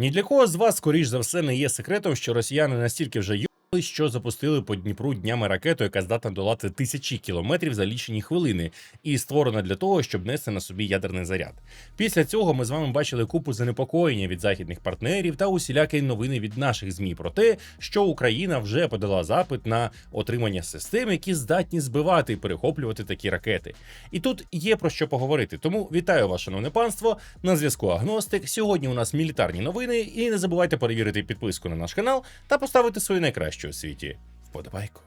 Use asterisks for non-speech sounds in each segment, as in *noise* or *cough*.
Ні для кого з вас, скоріш за все, не є секретом, що росіяни настільки вже що запустили по Дніпру днями ракету, яка здатна долати тисячі кілометрів за лічені хвилини, і створена для того, щоб нести на собі ядерний заряд. Після цього ми з вами бачили купу занепокоєння від західних партнерів та усілякі новини від наших змі про те, що Україна вже подала запит на отримання систем, які здатні збивати і перехоплювати такі ракети. І тут є про що поговорити. Тому вітаю вас, шановне панство. На зв'язку Агностик. Сьогодні у нас мілітарні новини, і не забувайте перевірити підписку на наш канал та поставити свою найкращу у світі вподобайку.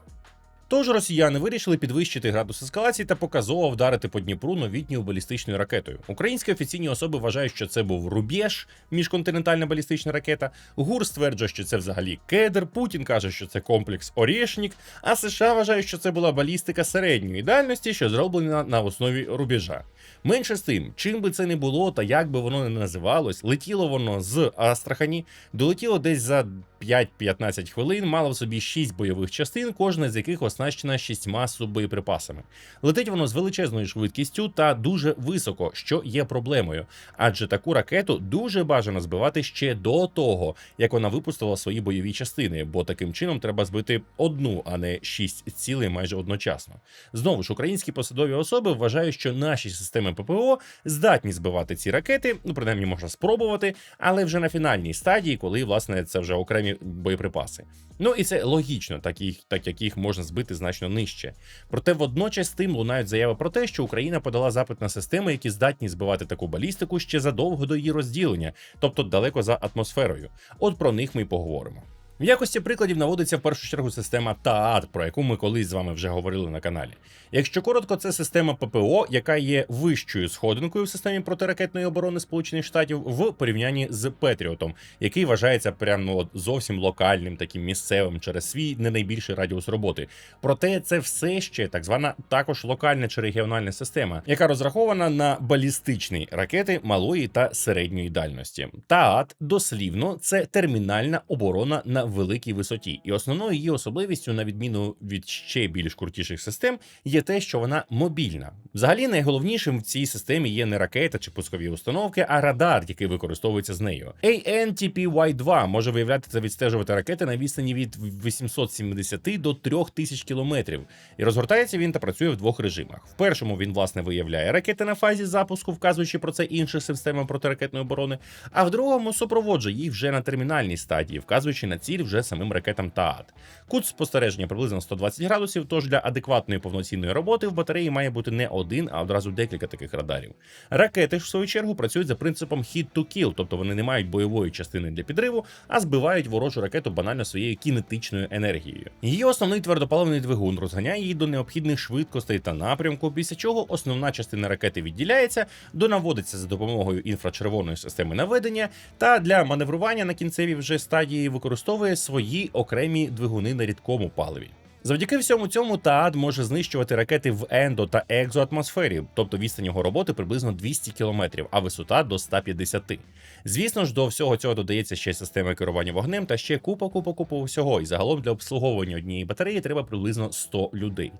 Тож росіяни вирішили підвищити градус ескалації та показово вдарити по Дніпру новітньою балістичною ракетою. Українські офіційні особи вважають, що це був рубеж, міжконтинентальна балістична ракета. ГУР стверджує, що це взагалі кедр. Путін каже, що це комплекс Орєшнік. А США вважають, що це була балістика середньої дальності, що зроблена на основі рубежа. Менше з тим, чим би це не було, та як би воно не називалось, летіло воно з Астрахані, долетіло десь за 5-15 хвилин, мало в собі 6 бойових частин, кожна з яких оснащена шістьма суббоєприпасами. Летить воно з величезною швидкістю та дуже високо, що є проблемою. Адже таку ракету дуже бажано збивати ще до того, як вона випустила свої бойові частини, бо таким чином треба збити одну, а не шість цілей майже одночасно. Знову ж українські посадові особи вважають, що наші системи ППО здатні збивати ці ракети, ну принаймні можна спробувати, але вже на фінальній стадії, коли власне це вже окремі боєприпаси. Ну і це логічно, так їх, так як їх можна збити значно нижче. Проте водночас тим лунають заяви про те, що Україна подала запит на системи, які здатні збивати таку балістику ще задовго до її розділення, тобто далеко за атмосферою. От про них ми й поговоримо. В якості прикладів наводиться в першу чергу система ТААД, про яку ми колись з вами вже говорили на каналі. Якщо коротко, це система ППО, яка є вищою сходинкою в системі протиракетної оборони Сполучених Штатів в порівнянні з Петріотом, який вважається прямо ну, зовсім локальним, таким місцевим через свій не найбільший радіус роботи. Проте це все ще так звана також локальна чи регіональна система, яка розрахована на балістичні ракети малої та середньої дальності. ТААД дослівно це термінальна оборона на великій висоті, і основною її особливістю, на відміну від ще більш крутіших систем, є те, що вона мобільна. Взагалі, найголовнішим в цій системі є не ракета чи пускові установки, а радар, який використовується з нею. ANTPY-2 може виявляти та відстежувати ракети на відстані від 870 до 3000 кілометрів. І розгортається він та працює в двох режимах. В першому він власне виявляє ракети на фазі запуску, вказуючи про це іншим системам протиракетної оборони. А в другому супроводжує їх вже на термінальній стадії, вказуючи на ціль вже самим ракетам ТААД. Кут спостереження приблизно 120 градусів. Тож для адекватної повноцінної роботи в батареї має бути не один, а одразу декілька таких радарів. Ракети ж в свою чергу працюють за принципом hit to kill, тобто вони не мають бойової частини для підриву, а збивають ворожу ракету банально своєю кінетичною енергією. Її основний твердопаливний двигун розганяє її до необхідних швидкостей та напрямку, після чого основна частина ракети відділяється, донаводиться за допомогою інфрачервоної системи наведення, та для маневрування на кінцевій вже стадії використовує свої окремі двигуни на рідкому паливі. Завдяки всьому цьому ТААД може знищувати ракети в ендо та екзоатмосфері, тобто відстань його роботи приблизно 200 км, а висота до 150. Звісно ж, до всього цього додається ще система керування вогнем та ще купа, купа, купа всього. І загалом для обслуговування однієї батареї треба приблизно 100 людей.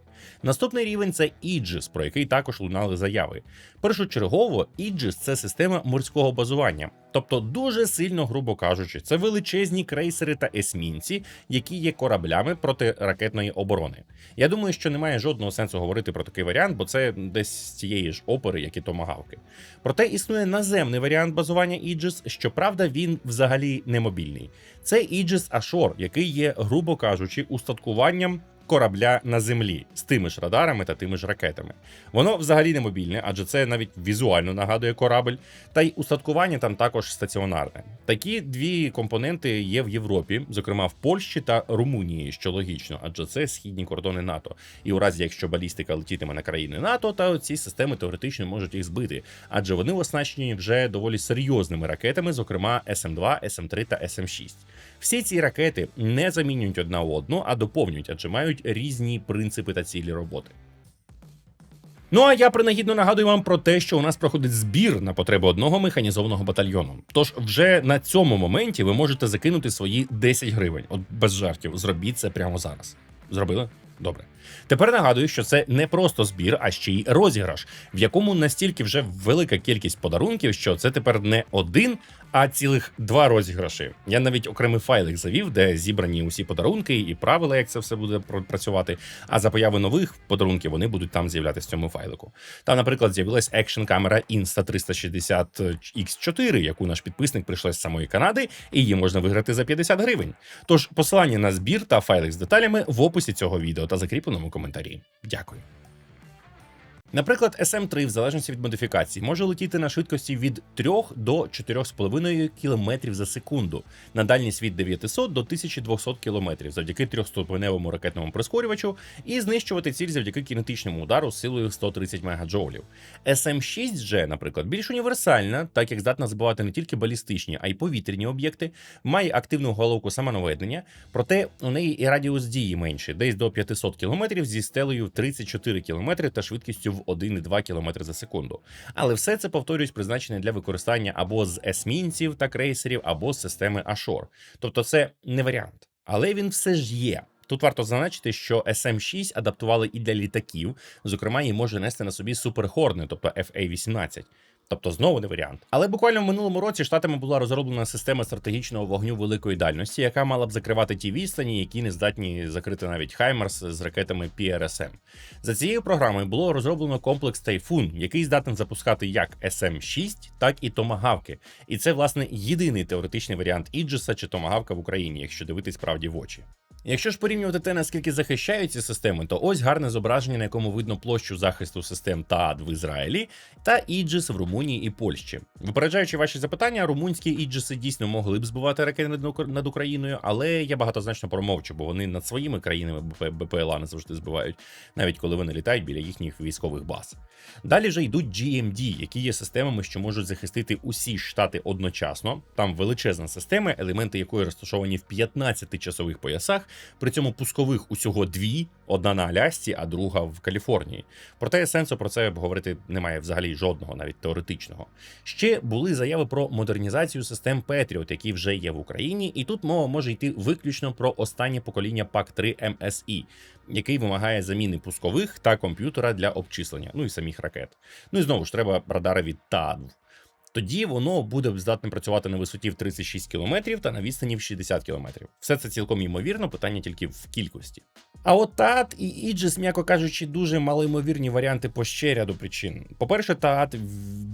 Наступний рівень це Іджис, про який також лунали заяви. Першочергово, Іджис це система морського базування. Тобто, дуже сильно, грубо кажучи, це величезні крейсери та есмінці, які є кораблями протиракетної оборони. Я думаю, що немає жодного сенсу говорити про такий варіант, бо це десь з цієї ж опери, як і томагавки. Проте існує наземний варіант базування Іджис, щоправда, він взагалі не мобільний. Це Іджис Ашор, який є, грубо кажучи, устаткуванням. Корабля на землі з тими ж радарами та тими ж ракетами. Воно взагалі не мобільне, адже це навіть візуально нагадує корабль, та й устаткування там також стаціонарне. Такі дві компоненти є в Європі, зокрема в Польщі та Румунії, що логічно, адже це східні кордони НАТО. І у разі, якщо балістика летітиме на країни НАТО, то ці системи теоретично можуть їх збити, адже вони оснащені вже доволі серйозними ракетами, зокрема СМ2, СМ3 та СМ6. Всі ці ракети не замінюють одна одну, а доповнюють, адже мають різні принципи та цілі роботи. Ну а я принагідно нагадую вам про те, що у нас проходить збір на потреби одного механізованого батальйону. Тож вже на цьому моменті ви можете закинути свої 10 гривень. От без жартів, зробіть це прямо зараз. Зробили? Добре. Тепер нагадую, що це не просто збір, а ще й розіграш, в якому настільки вже велика кількість подарунків, що це тепер не один, а цілих два розіграші. Я навіть окремий файлик завів, де зібрані усі подарунки і правила, як це все буде працювати. А за появи нових подарунків вони будуть там з'являтися в цьому файлику. Там, наприклад, з'явилась екшн камера Insta360 X4, яку наш підписник прийшла з самої Канади, і її можна виграти за 50 гривень. Тож посилання на збір та файлик з деталями в описі цього відео та закріпленому коментарі. Дякую. Наприклад, SM3 в залежності від модифікації може летіти на швидкості від 3 до 4,5 км за секунду на дальність від 900 до 1200 км завдяки трьохступеневому ракетному прискорювачу і знищувати ціль завдяки кінетичному удару з силою 130 МДж. SM6G, наприклад, більш універсальна, так як здатна збивати не тільки балістичні, а й повітряні об'єкти, має активну головку самонаведення, проте у неї і радіус дії менший, десь до 500 км зі стелею в 34 км та швидкістю в 1,2 км за секунду. Але все це повторюсь призначене для використання або з есмінців та крейсерів, або з системи Ашор. Тобто це не варіант. Але він все ж є. Тут варто зазначити, що SM6 адаптували і для літаків, зокрема, її може нести на собі суперхорни, тобто FA-18. Тобто знову не варіант. Але буквально в минулому році штатами була розроблена система стратегічного вогню великої дальності, яка мала б закривати ті відстані, які не здатні закрити навіть Хаймерс з ракетами PRSM. За цією програмою було розроблено комплекс Тайфун, який здатен запускати як SM-6, так і Томагавки. І це, власне, єдиний теоретичний варіант Іджеса чи Томагавка в Україні, якщо дивитись правді в очі. Якщо ж порівнювати те, наскільки захищають ці системи, то ось гарне зображення, на якому видно площу захисту систем ТААД в Ізраїлі та Іджис в Румунії і Польщі. Випереджаючи ваші запитання, румунські Іджиси дійсно могли б збивати ракети над Україною, але я багатозначно промовчу, бо вони над своїми країнами БП- БПЛА не завжди збивають, навіть коли вони літають біля їхніх військових баз. Далі вже йдуть GMD, які є системами, що можуть захистити усі штати одночасно. Там величезна система, елементи якої розташовані в 15 часових поясах. При цьому пускових усього дві: одна на Алясці, а друга в Каліфорнії. Проте сенсу про це говорити немає взагалі жодного, навіть теоретичного. Ще були заяви про модернізацію систем Patriot, які вже є в Україні, і тут мова може йти виключно про останнє покоління PAC-3 MSI, який вимагає заміни пускових та комп'ютера для обчислення, ну і самих ракет. Ну і знову ж треба радари від ТАД. Тоді воно буде здатне працювати на висоті в 36 км та на відстані в 60 км. Все це цілком ймовірно, питання тільки в кількості. А от ТААТ і Іджис, м'яко кажучи, дуже малоймовірні варіанти по ще ряду причин. По-перше, ТААТ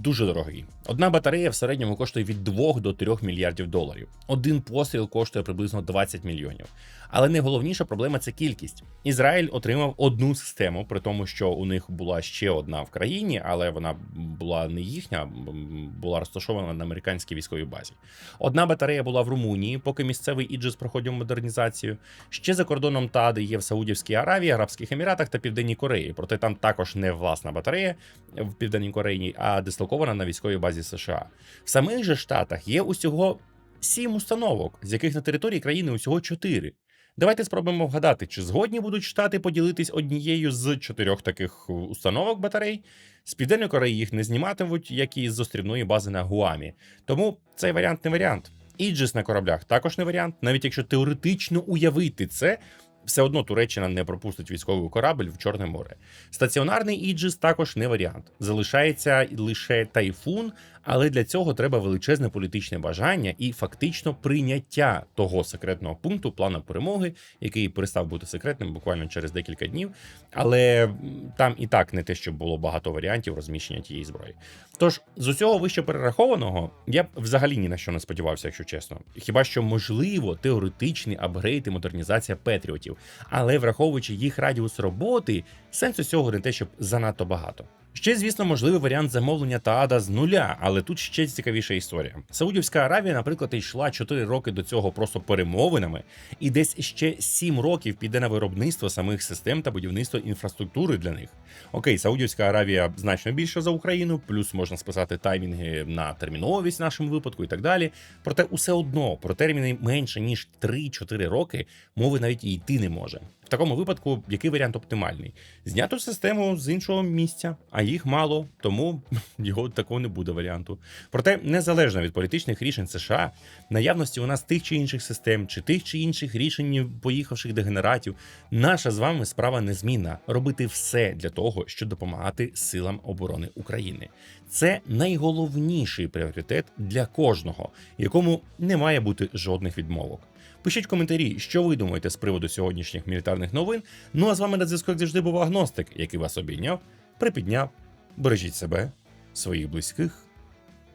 дуже дорогий. Одна батарея в середньому коштує від 2 до 3 мільярдів доларів. Один постріл коштує приблизно 20 мільйонів. Але найголовніша проблема це кількість. Ізраїль отримав одну систему, при тому, що у них була ще одна в країні, але вона була не їхня, м, була розташована на американській військовій базі. Одна батарея була в Румунії, поки місцевий Іджис проходив модернізацію. Ще за кордоном ТАДи є в Саудівській Аравії, Арабських Еміратах та Південній Кореї. Проте там також не власна батарея в Південній Кореї, а дислокована на військовій базі США. В самих же штатах є усього сім установок, з яких на території країни усього чотири. Давайте спробуємо вгадати, чи згодні будуть штати поділитись однією з чотирьох таких установок батарей. З Південної Кореї їх не зніматимуть, як і з острівної бази на Гуамі. Тому цей варіант не варіант. Іджис на кораблях також не варіант, навіть якщо теоретично уявити це. Все одно Туреччина не пропустить військовий корабль в Чорне море. Стаціонарний Іджис також не варіант. Залишається лише тайфун, але для цього треба величезне політичне бажання і фактично прийняття того секретного пункту плану перемоги, який перестав бути секретним буквально через декілька днів. Але там і так не те, щоб було багато варіантів розміщення тієї зброї. Тож з усього вище перерахованого я б взагалі ні на що не сподівався, якщо чесно. Хіба що можливо теоретичний апгрейд і модернізація Петріотів, але враховуючи їх радіус роботи, сенсу цього не те, щоб занадто багато. Ще, звісно, можливий варіант замовлення Таада з нуля, але тут ще цікавіша історія. Саудівська Аравія, наприклад, йшла 4 роки до цього просто перемовинами, і десь ще 7 років піде на виробництво самих систем та будівництво інфраструктури для них. Окей, Саудівська Аравія значно більше за Україну, плюс можна списати таймінги на терміновість в нашому випадку і так далі. Проте усе одно про терміни менше ніж 3-4 роки мови навіть і йти не може. Такому випадку, який варіант оптимальний? Знято систему з іншого місця, а їх мало, тому *laughs* його такого не буде варіанту. Проте, незалежно від політичних рішень США, наявності у нас тих чи інших систем, чи тих чи інших рішень поїхавших дегенератів, наша з вами справа незмінна робити все для того, щоб допомагати силам оборони України. Це найголовніший пріоритет для кожного, якому не має бути жодних відмовок. Пишіть коментарі, що ви думаєте з приводу сьогоднішніх мілітарних новин. Ну а з вами на зв'язку як завжди був агностик, який вас обійняв, припідняв. Бережіть себе, своїх близьких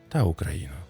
та Україну.